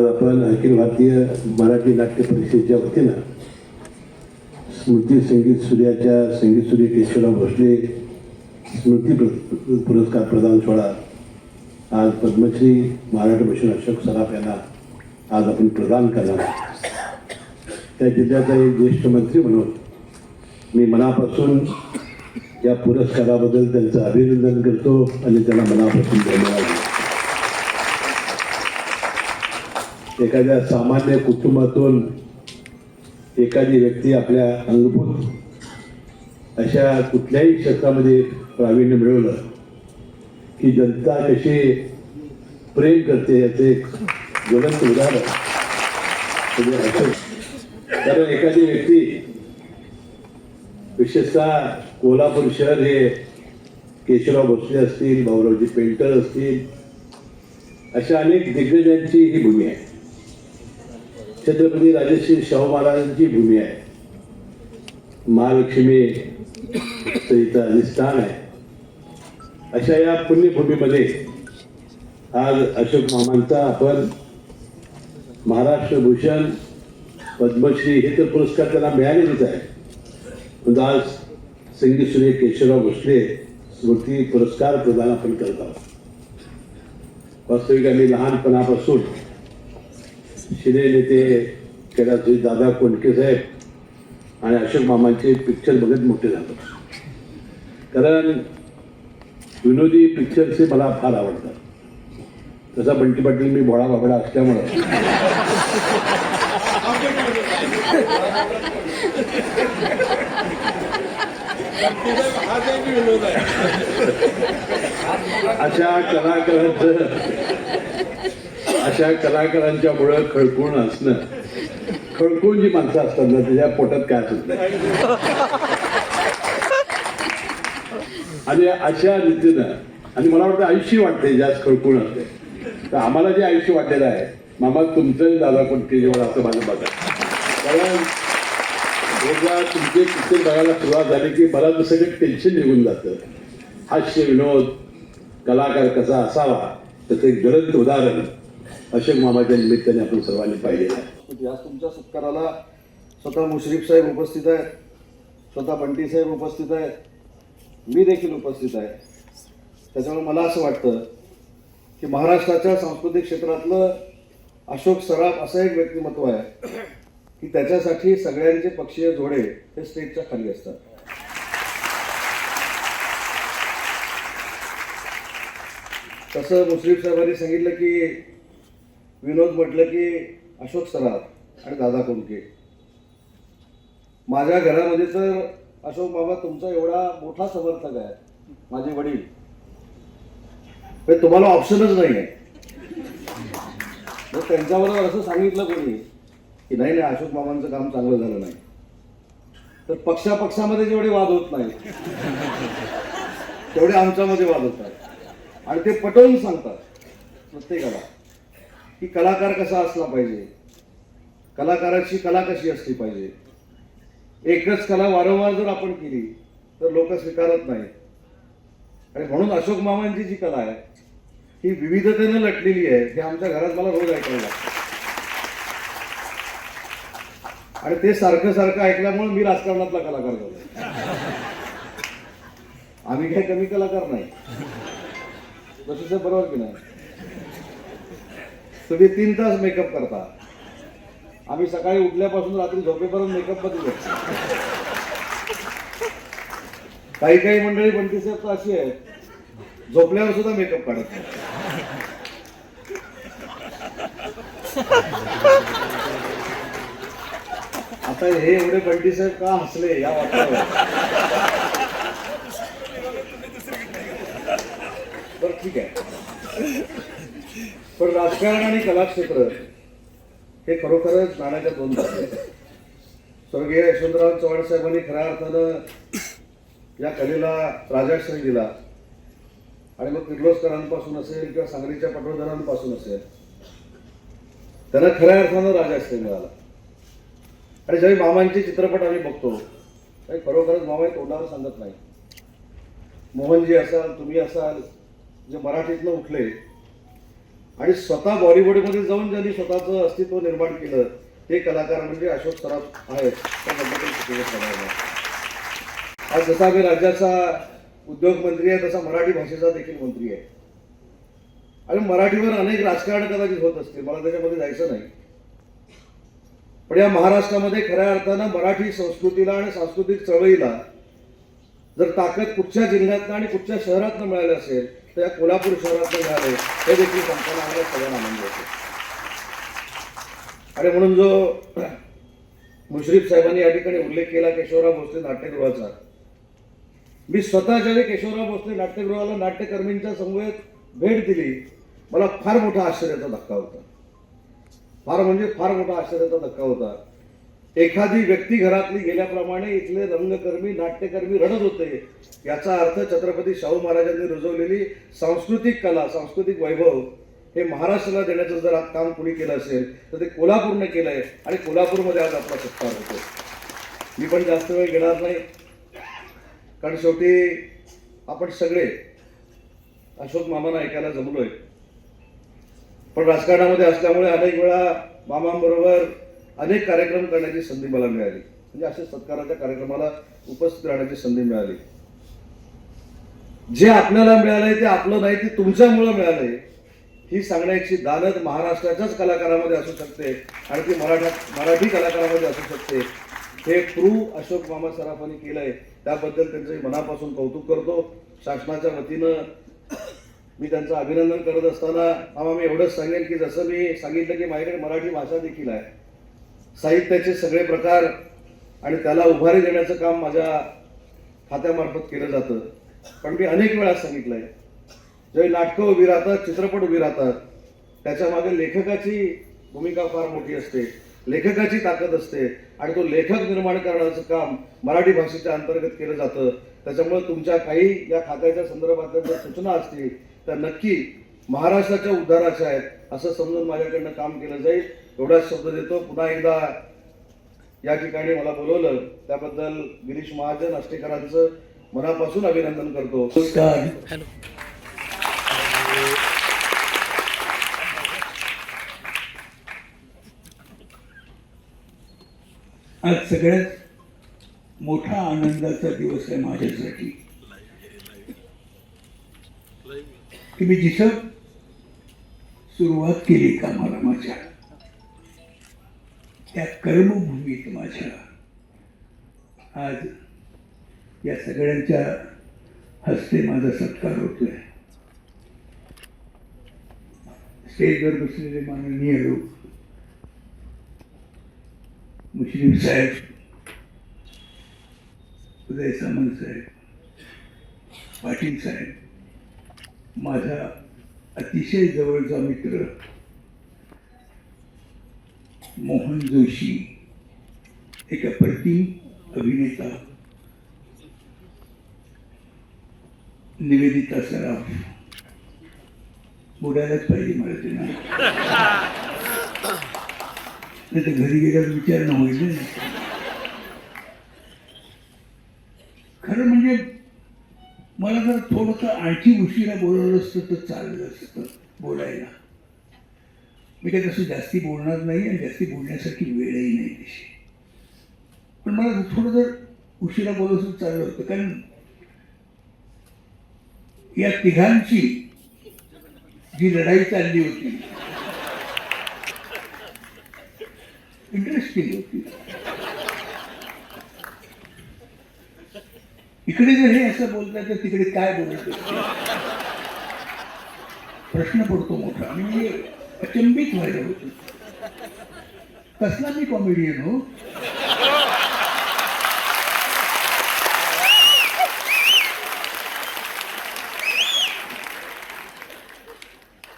आज आपण अखिल भारतीय मराठी नाट्य परिषदेच्या वतीनं स्मृती संगीत सूर्याच्या संगीत सूर्य केशवराव भोसले स्मृती पुरस्कार प्रदान सोहळा आज पद्मश्री महाराष्ट्र भूषण अशोक सराफ यांना आज आपण प्रदान करणार त्या जिल्ह्याचा एक ज्येष्ठ मंत्री म्हणून मी मनापासून या पुरस्काराबद्दल त्यांचं अभिनंदन करतो आणि त्यांना मनापासून धन्यवाद एखाद्या सामान्य कुटुंबातून एखादी व्यक्ती आपल्या अंगभूत अशा कुठल्याही क्षेत्रामध्ये प्रावीण्य मिळवलं की जनता कशी प्रेम करते याचे एक ज्वलंत उदाहरण म्हणजे अशोक. कारण एखादी व्यक्ती विशेषतः कोल्हापूर शहर हे केशवराव भोसले असतील भाऊरावजी पेंटर असतील अशा अनेक दिग्गजांची ही भूमी आहे छत्रपती राजश्री शाहू महाराजांची भूमी आहे. महालक्ष्मी इथं अधिष्ठान आहे. अशा या पुण्यभूमीमध्ये आज अशोक मामांचा आपण महाराष्ट्र भूषण पद्मश्री हे तर पुरस्कार त्यांना मिळालेलेच आहे म्हणजे आज संगीत सूर्य केशवराव भोसले स्मृती पुरस्कार प्रदान आपण करत आहोत. वास्तविक आम्ही लहानपणापासून शिरे नेते कैलासजी दादा कोंडके साहेब आणि अशोक मामांचे पिक्चर बघत मोठे झालो. कारण विनोदी पिक्चरचे मला फार आवडतात. तसा बंटी पाटील मी भोळा बाबडा असल्यामुळं. अशा कलाकारांचं अशा कलाकारांच्या मुळे खळकून असणं. खळकून जी माणसं असतात ना त्याच्या पोटात काय असत आणि अशा रीतीनं आणि मला वाटतं आयुष्य वाटते जास्त खळकून असते. तर आम्हाला जे आयुष्य वाटलेलं आहे मामा तुमचं दादा कोणते जेवढं असं माझं बघा कारण एकदा तुमचे पिक्चर बघायला सुरुवात झाली की मला दुसरं टेन्शन निघून जातं. हास्य विनोद कलाकार कसा असावा त्याचं एक गरज उदाहरण. अशोक मामाच्या निमित्ताने आपण सर्वांनी पाहिलेलं आहे. म्हणजे आज तुमच्या सत्काराला स्वतः मुश्रीफ साहेब उपस्थित आहेत स्वतः बंटी साहेब उपस्थित आहेत मी देखील उपस्थित आहे. त्याच्यामुळे मला असं वाटतं की महाराष्ट्राच्या सांस्कृतिक क्षेत्रातलं अशोक सराफ असं एक व्यक्तिमत्व आहे की त्याच्यासाठी सगळ्यांचे पक्षीय जोडे हे स्टेजच्या खाली असतात. तसं मुश्रीफ साहेबांनी सांगितलं की विनोद म्हटलं की अशोक सराफ आणि दादा कुंके माझ्या घरामध्ये तर अशोक बाबा तुमचा एवढा मोठा समर्थक आहे माझे वडील. पण तुम्हाला ऑप्शनच नाही आहे. मग त्यांच्याबरोबर असं सांगितलं कोणी की नाही नाही अशोक बाबांचं काम चांगलं झालं नाही. तर पक्षापक्षामध्ये जेवढे वाद होत नाही तेवढे आमच्यामध्ये वाद होतात आणि ते पटवून सांगतात प्रत्येकाला. की कलाकार कसा असला पाहिजे? कलाकाराची कला कशी असली पाहिजे? एकच कला वारंवार जर आपण केली तर लोक स्वीकारत नाहीत. आणि म्हणून अशोक मामांची जी कला आहे ही विविधतेनं लटलेली आहे. हे आमच्या घरात मला रोज ऐकायला लागतं. आणि ते सारखं सारखं ऐकल्यामुळे मी राजकारणातला कलाकार झालो. आम्ही काही कमी कलाकार नाही. तसं बरोबर की नाही? तुम्ही तीन तास मेकअप करता. आम्ही सकाळी उठल्यापासून रात्री झोपेपर्यंत मेकअप बघितलं काही काही मंडळी पंचवीस तर अशी आहेत. झोपल्यावर सुद्धा मेकअप काढत आता हे एवढे बंटी साहेब का हसले या वातावरणात बरं ठीक आहे. पण राजकारण आणि कलाक्षेत्र हे खरोखरच नाण्याच्या दोन आहेत स्वर्गीय यशवंतराव चव्हाण साहेबांनी खऱ्या अर्थानं या कलेला राजाश्रय दिला. आणि मग किर्लोस्करांपासून असेल किंवा सांगलीच्या पटवर्धनांपासून असेल त्यांना खऱ्या अर्थानं राजाश्रय मिळाला. आणि ज्यावेळी मामांचे चित्रपट आम्ही बघतो त्यावेळी खरोखरच मामा तोंडावर सांगत नाही मोहनजी असाल तुम्ही असाल जे मराठीतनं उठले आणि स्वतः बॉलिवूडमध्ये जाऊन ज्यांनी स्वतःचं अस्तित्व निर्माण केलं ते कलाकार म्हणजे अशोक सराफ आहेत त्याबद्दल आज जसा मी राज्याचा उद्योग मंत्री आहे तसा मराठी भाषेचा देखील मंत्री आहे. आणि मराठीवर अनेक राजकारण कदाचित होत असते मला त्याच्यामध्ये जायचं नाही. पण या महाराष्ट्रामध्ये खऱ्या अर्थानं मराठी संस्कृतीला आणि सांस्कृतिक चळवळीला जर ताकद कुठच्या जिल्ह्यातनं आणि कुठच्या शहरातनं मिळाली असेल त्या कोल्हापूर शहरात मिळाले हे देखील सांगताना आम्हाला सगळ्यांना आनंद होतो. आणि म्हणून जो मुश्रीफ साहेबांनी या ठिकाणी उल्लेख केला केशवराव भोसले नाट्यगृहाचा. मी स्वतःच्या केशवराव भोसले नाट्यगृहाला नाट्यकर्मींच्या समवेत भेट दिली मला फार मोठा आश्चर्याचा धक्का होता. फार म्हणजे फार मोठा आश्चर्याचा धक्का होता. एखादी व्यक्ती घरातली गेल्याप्रमाणे इथले रंगकर्मी नाट्यकर्मी रडत होते. याचा अर्थ छत्रपती शाहू महाराजांनी रुजवलेली सांस्कृतिक कला सांस्कृतिक वैभव हे महाराष्ट्राला देण्याचं जर काम कुणी केलं असेल तर ते कोल्हापूरने आहे आणि कोल्हापूरमध्ये आज आपला सत्कार होतो मी पण जास्त वेळ घेणार नाही. कारण शेवटी आपण सगळे अशोक मामांना ऐकायला जमलोय. पण राजकारणामध्ये असल्यामुळे अनेक वेळा मामांबरोबर अनेक कार्यक्रम करण्याची संधी मला मिळाली. म्हणजे अशा सत्काराच्या कार्यक्रमाला उपस्थित राहण्याची संधी मिळाली. जे आपल्याला मिळालंय ते आपलं नाही ते तुमच्यामुळं मिळालंय. ही सांगण्याची दानत महाराष्ट्राच्याच कलाकारामध्ये असू शकते आणि ती मराठा मराठी कलाकारामध्ये असू शकते. हे प्रू अशोक मामा सराफांनी केलंय. त्याबद्दल त्यांचं मनापासून कौतुक करतो. शासनाच्या वतीनं मी त्यांचं अभिनंदन करत असताना मामा मी एवढंच सांगेन की जसं मी सांगितलं की माझ्याकडे मराठी भाषा देखील आहे. साहित्याचे सगळे प्रकार आणि त्याला उभारी देण्याचं काम माझ्या खात्यामार्फत केलं जातं. पण मी अनेक वेळा सांगितलंय. जे नाटकं उभी राहतात चित्रपट उभी राहतात त्याच्यामागे लेखकाची भूमिका फार मोठी असते. लेखकाची ताकद असते. आणि तो लेखक निर्माण करण्याचं काम मराठी भाषेच्या अंतर्गत केलं जातं. त्याच्यामुळे तुमच्या काही या खात्याच्या संदर्भातल्या जर सूचना असतील तर नक्की महाराष्ट्राच्या उद्धाराच्या आहेत असं समजून माझ्याकडनं काम केलं जाईल. एवढाच शब्द देतो. पुन्हा एकदा या ठिकाणी मला बोलवलं. त्याबद्दल गिरीश महाजन अष्टेकरांचं मनापासून अभिनंदन करतो. नमस्कार. आज सगळ्यात मोठा आनंदाचा दिवस आहे माझ्यासाठी. की मी जिथं सुरुवात केली कामाला माझ्या. त्या कर्मभूमीत माझ्या आज या सगळ्यांच्या हस्ते माझा सत्कार होतोय. स्टेजवर बसलेले माननीय लोक मुस्लिम साहेब उदय सामंत साहेब पाटील साहेब माझा अतिशय जवळचा मित्र मोहन जोशी एक अप्रतिम अभिनेता. निवेदिता सराफ. बोलायलाच पाहिजे मला ते नाही तर घरी गेल्यावर विचारणं होईल खरं म्हणजे मला जर थोडंसं आणखी उशिरा बोलवलं असतं तर चाललं असतं बोलायला. मी काही तसं जास्ती बोलणार नाही आणि जास्ती बोलण्यासारखी वेळही नाही तशी पण मला थोडं जर उशिरा बोलत चाललं होतं कारण या तिघांची जी लढाई चालली होती इंटरेस्टिंग होती. इकडे जर हे असं बोलतात तर तिकडे काय बोलत प्रश्न पडतो मोठा. आणि अचंबित व्हायला होतो कसला मी कॉमेडियन हो?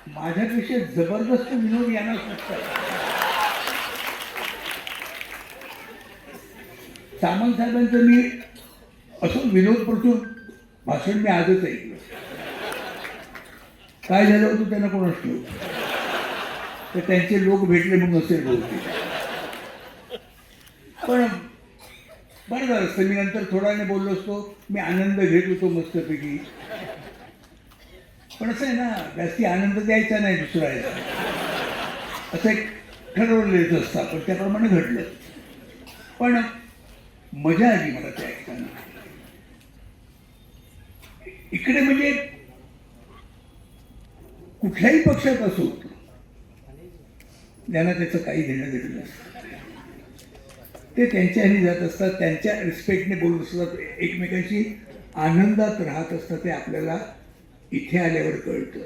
माझ्यापेक्षा जबरदस्त विनोद यांना सुचतात सामंत साहेबांचं मी असं विनोदप्रचूर भाषण मी आजच ऐकलं. काय झालं होतं त्यांना कोण ठेवू तर त्यांचे लोक भेटले मग असेल बोलते पण बरं झालं असतं मी नंतर थोड्याने बोललो असतो मी आनंद घेत होतो मस्तपैकी. पण असं आहे ना जास्ती आनंद द्यायचा नाही दुसऱ्याला. असं एक ठरवलेलं असतं पण त्याप्रमाणे घडलं. पण मजा आली मला ते ऐकताना इकडे म्हणजे कुठल्याही पक्षात असो त्यांना त्याचं काही घेणं देणं नसतं ते त्यांच्या ह्यानी जात असतात त्यांच्या रिस्पेक्टने बोलत असतात एकमेकांशी आनंदात राहत असतात ते आपल्याला इथे आल्यावर कळतं.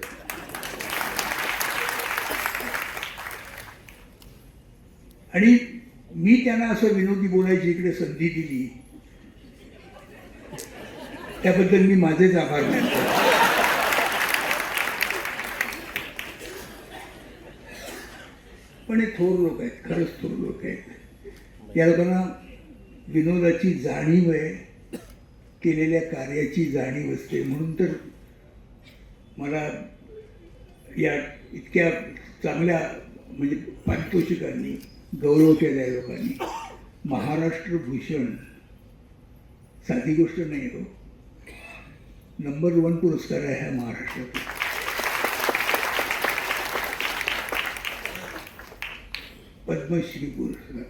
आणि मी त्यांना असं विनोदी बोलायची इकडे संधी दिली. त्याबद्दल मी माझेच आभार मानतो. पण हे थोर लोक आहेत खरंच थोर लोक आहेत. या लोकांना विनोदाची जाणीव आहे केलेल्या कार्याची जाणीव असते. म्हणून तर मला या इतक्या चांगल्या म्हणजे पारितोषिकांनी गौरव केला आहे लोकांनी. महाराष्ट्र भूषण साधी गोष्ट नाही हो. नंबर वन पुरस्कार आहे हा महाराष्ट्रात पद्मश्री पुरस्कार.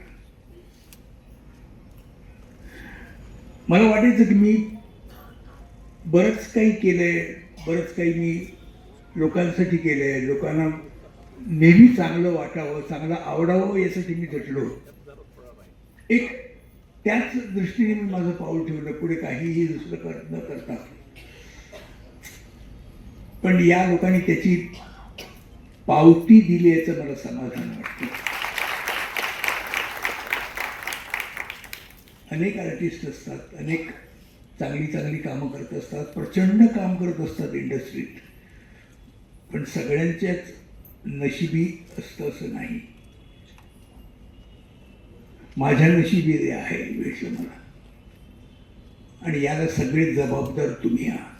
मला वाटायचं की मी बरंच काही केलंय बरंच काही मी लोकांसाठी केलंय लोकांना नेहमी चांगलं वाटावं चांगलं आवडावं यासाठी मी झटलो. एक त्याच दृष्टीने मी माझं पाऊल ठेवलं पुढे काहीही दुसरं कर न करता. पण या लोकांनी त्याची पावती दिली याचं मला समाधान वाटतं. अनेक आर्टिस्ट असतात अनेक चांगली चांगली कामं करत असतात प्रचंड काम करत असतात इंडस्ट्रीत पण सगळ्यांच्याच नशिबी असतं असं नाही. माझ्या नशिबी आहे वेळ मला. आणि याला सगळे जबाबदार तुम्ही आहात.